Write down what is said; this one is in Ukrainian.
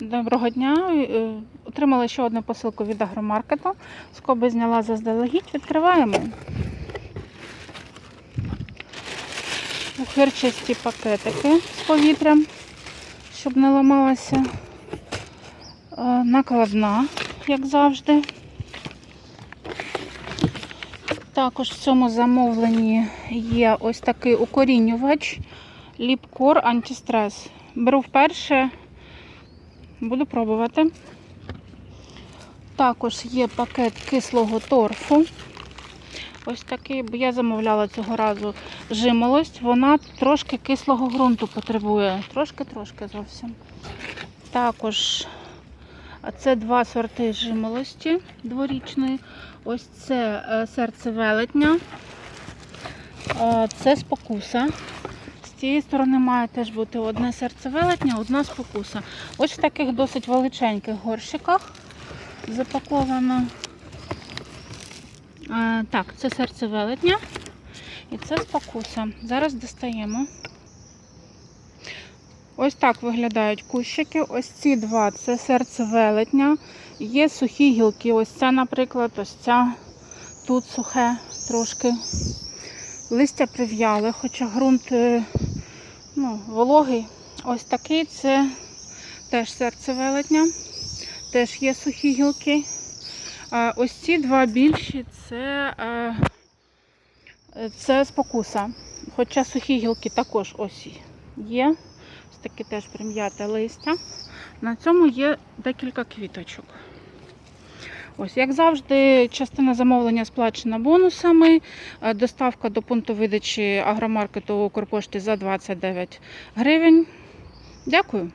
Доброго дня. Е, Отримала ще одну посилку від агромаркету. Скоби зняла заздалегідь. Відкриваємо. Ухирчасті пакетики з повітрям, щоб не ламалася. Е, Накладна, як завжди. Також в цьому замовленні є ось такий укорінювач Ліпкор антистрес. Беру вперше. Буду пробувати. Також є пакет кислого торфу. Ось такий, бо я замовляла цього разу жимолость. Вона трошки кислого ґрунту потребує. Трошки-трошки зовсім. Також це два сорти жимолості дворічної. Ось це е, серце велетня. Е, Це спокуса. Цієї сторони має теж бути одне серце велетня, одна спокуса. Ось в таких досить величеньких горщиках запаковано. Е, Так, це серце велетня і це спокуса. Зараз достаємо. Ось так виглядають кущики. Ось ці два це серце велетня. Є сухі гілки. Ось ця, наприклад, ось ця тут сухе трошки. Листя прив'яли, хоча ґрунт е, ну, вологий. Ось такий це теж серце велетня. Теж є сухі гілки. А ось ці два більші це, е, це спокуса. Хоча сухі гілки також ось є. Ось таке теж прим'яте листя. На цьому є декілька квіточок. Ось, як завжди, частина замовлення сплачена бонусами. Е, Доставка до пункту видачі агромаркету Укрпошти за 29 гривень. Дякую.